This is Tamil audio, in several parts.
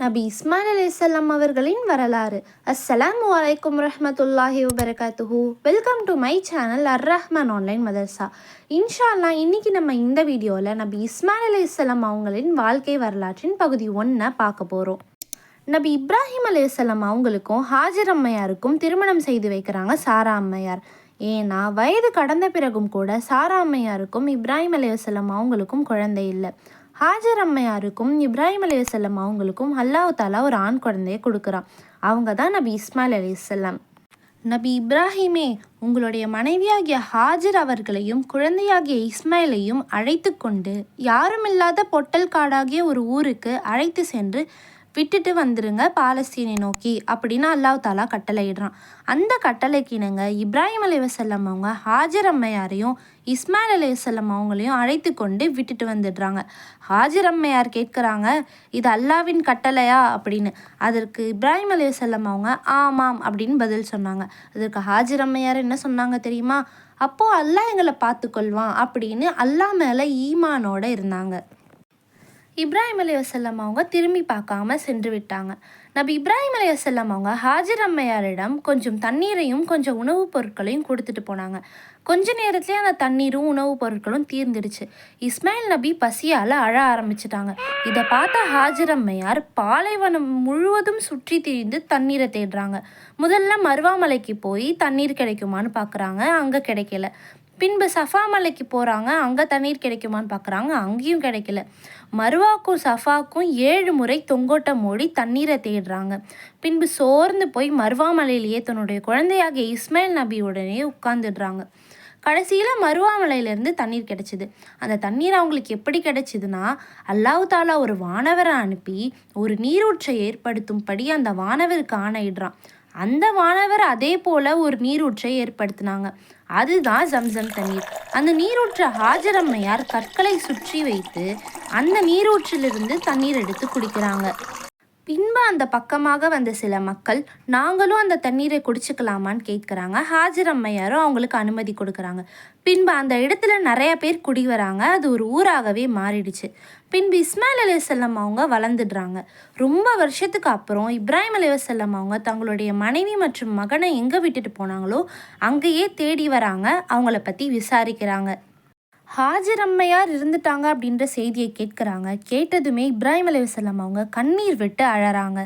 நபி இஸ்மான் அலி இஸ்லாம் அவர்களின் வரலாறு. அஸ்ஸலாம் அலைக்கும் ரஹமத்துல்லாஹி வபரகாத்துஹு. Welcome to my channel Ar Rahman online madrasa. இன்ஷா அல்லாஹ் இன்னைக்கு நம்ம இந்த வீடியோவில் நபி இஸ்மான் அலி இஸ்லாம் அவங்களின் வாழ்க்கை வரலாற்றின் பகுதி ஒன்றை பார்க்க போகிறோம் நபி இப்ராஹிம் அலையாம் அவங்களுக்கும் ஹாஜர் அம்மையாருக்கும் திருமணம் செய்து வைக்கிறாங்க சாரா அம்மையார். ஏன்னா வயது கடந்த பிறகும் கூட சாரா அம்மையாருக்கும் இப்ராஹிம் அலையாம் அவங்களுக்கும் குழந்தை இல்லை. ஹாஜர் அம்மையாருக்கும் இப்ராஹிம் அலையாம் அவங்களுக்கும் அல்லாஹ் தாலா ஒரு ஆண் குழந்தையை கொடுக்குறான். அவங்க தான் நபி இஸ்மாயில் அலையாம் நபி இப்ராஹிமே உங்களுடைய மனைவியாகிய ஹாஜர் அவர்களையும் குழந்தையாகிய இஸ்மாயிலையும் அழைத்து கொண்டு யாருமில்லாத பொட்டல் காடாகிய ஒரு ஊருக்கு அழைத்து சென்று விட்டுட்டு வந்துருங்க பாலஸ்தீனை நோக்கி அப்படின்னு அல்லாஹ் தாலா கட்டளையிடுறான். அந்த கட்டளைக்கு இணங்க இப்ராஹிம் அலி வசல்லம் அவங்க ஹாஜர் அம்மையாரையும் இஸ்மாயில் அலி வசல்லம் அவங்களையும் அழைத்து கொண்டு விட்டுட்டு வந்துடுறாங்க. ஹாஜர் அம்மையார் கேட்குறாங்க இது அல்லாவின் கட்டளையா? அப்படின்னு. அதற்கு இப்ராஹிம் அலி வசல்லம் அவங்க ஆமாம் அப்படின்னு பதில் சொன்னாங்க. அதற்கு ஹாஜர் அம்மையார் என்ன சொன்னாங்க தெரியுமா? அப்போது அல்லாஹ் எங்களை பார்த்துக்கொள்வான் அப்படின்னு அல்லாஹ் மேலே ஈமானோட இருந்தாங்க. இப்ராஹிம் அலி வசல்லம் அவங்க திரும்பி பார்க்காம சென்று விட்டாங்க. நபி இப்ராஹிம் அலி வசல்லம் அவங்க ஹாஜர் அம்மையாரிடம் கொஞ்சம் தண்ணீரையும் கொஞ்சம் உணவுப் பொருட்களையும் கொடுத்துட்டு போனாங்க. கொஞ்ச நேரத்துலேயே அந்த தண்ணீரும் உணவுப் பொருட்களும் தீர்ந்துடுச்சு. இஸ்மாயில் நபி பசியால் அழ ஆரம்பிச்சிட்டாங்க. இதை பார்த்த ஹாஜர் அம்மையார் பாலைவனம் முழுவதும் சுற்றி திரிந்து தண்ணீரை தேடுறாங்க. முதல்ல மருவாமலைக்கு போய் தண்ணீர் கிடைக்குமான்னு பார்க்குறாங்க. அங்கே கிடைக்கல. பின்பு சஃபா மலைக்கு போகிறாங்க அங்கே தண்ணீர் கிடைக்குமான்னு பார்க்குறாங்க அங்கேயும் கிடைக்கல. மருவாக்கும் சஃபாக்கும் ஏழு முறை தொங்கோட்டம் மூடி தண்ணீரை தேடுறாங்க. பின்பு சோர்ந்து போய் மருவா மலையிலேயே தன்னுடைய குழந்தையாகிய இஸ்மாயில் நபியுடனே உட்காந்துடுறாங்க கடைசியில் மருவாமலையிலேருந்து தண்ணீர் கிடைச்சிது. அந்த தண்ணீர் அவங்களுக்கு எப்படி கிடைச்சிதுன்னா அல்லாஹு தாலா ஒரு வானவரை அனுப்பி ஒரு நீரூற்றை ஏற்படுத்தும்படி அந்த வானவருக்கு ஆணையிடுறான். அந்த மாணவர் அதே போல் ஒரு நீரூற்றை ஏற்படுத்தினாங்க. அதுதான் ஜம்சம் தண்ணீர். அந்த நீரூற்ற ஹாஜரம்மையார் கற்களை சுற்றி வைத்து அந்த நீரூற்றிலிருந்து தண்ணீர் எடுத்து குடிக்கிறாங்க. பின்பு அந்த பக்கமாக வந்த சில மக்கள் நாங்களும் அந்த தண்ணீரை குடிச்சுக்கலாமான்னு கேட்குறாங்க. ஹாஜர் அம்மையாரும் அவங்களுக்கு அனுமதி கொடுக்குறாங்க. பின்பு அந்த இடத்துல நிறைய பேர் குடி வராங்க. அது ஒரு ஊராகவே மாறிடுச்சு. பின்பு இஸ்மாயில் அலி அவங்க வளர்ந்துடுறாங்க. ரொம்ப வருஷத்துக்கு அப்புறம் இப்ராஹிம் அலி அவங்க தங்களுடைய மனைவி மற்றும் மகனை எங்கே விட்டுட்டு போனாங்களோ அங்கேயே தேடி வராங்க. அவங்கள பற்றி விசாரிக்கிறாங்க. ஹாஜர் அம்மையார் இருந்துட்டாங்க அப்படின்ற செய்தியை கேட்குறாங்க. கேட்டதுமே இப்ராஹிம் அலைவசல்லம் அவங்க கண்ணீர் விட்டு அழறாங்க.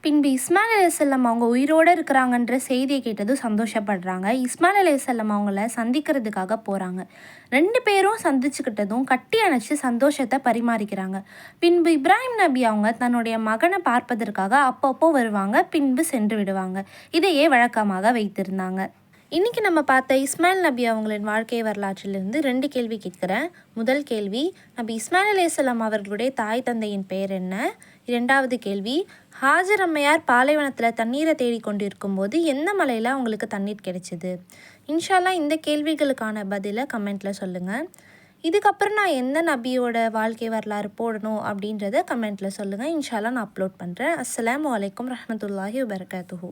பின்பு இஸ்மாயில் அலைவசல்லம் அவங்க உயிரோடு இருக்கிறாங்கன்ற செய்தியை கேட்டதும் சந்தோஷப்படுறாங்க. இஸ்மாயில் அலைவசல்லம் அவங்கள சந்திக்கிறதுக்காக போகிறாங்க ரெண்டு பேரும் சந்திச்சுக்கிட்டதும் கட்டி அணைச்சி சந்தோஷத்தை பரிமாறிக்கிறாங்க. பின்பு இப்ராஹிம் நபி அவங்க தன்னுடைய மகனை பார்ப்பதற்காக அப்பப்போ வருவாங்க. பின்பு சென்று விடுவாங்க. இதையே வழக்கமாக வைத்திருந்தாங்க. இன்றைக்கி நம்ம பார்த்த இஸ்மாயில் நபி அவங்களின் வாழ்க்கை வரலாற்றிலிருந்து ரெண்டு கேள்வி கேட்குறேன். முதல் கேள்வி நபி இஸ்மாயில் அலேசலாம் அவர்களுடைய தாய் தந்தையின் பெயர் என்ன? இரண்டாவது கேள்வி ஹாஜர் அம்மையார் பாலைவனத்தில் தண்ணீரை தேடி கொண்டிருக்கும் போது எந்த மலையில் அவங்களுக்கு தண்ணீர் கிடைச்சிது? இன்ஷால்லா இந்த கேள்விகளுக்கான பதிலை கமெண்ட்டில் சொல்லுங்கள் இதுக்கப்புறம் நான் எந்த நபியோட வாழ்க்கை வரலாறு போடணும் அப்படின்றத கமெண்ட்டில் சொல்லுங்கள் இன்ஷால்லா நான் அப்லோட் பண்ணுறேன் அஸ்லாம் வலைக்கம் ரஹமத்துல்லாஹி வபர்கத்துஹூ.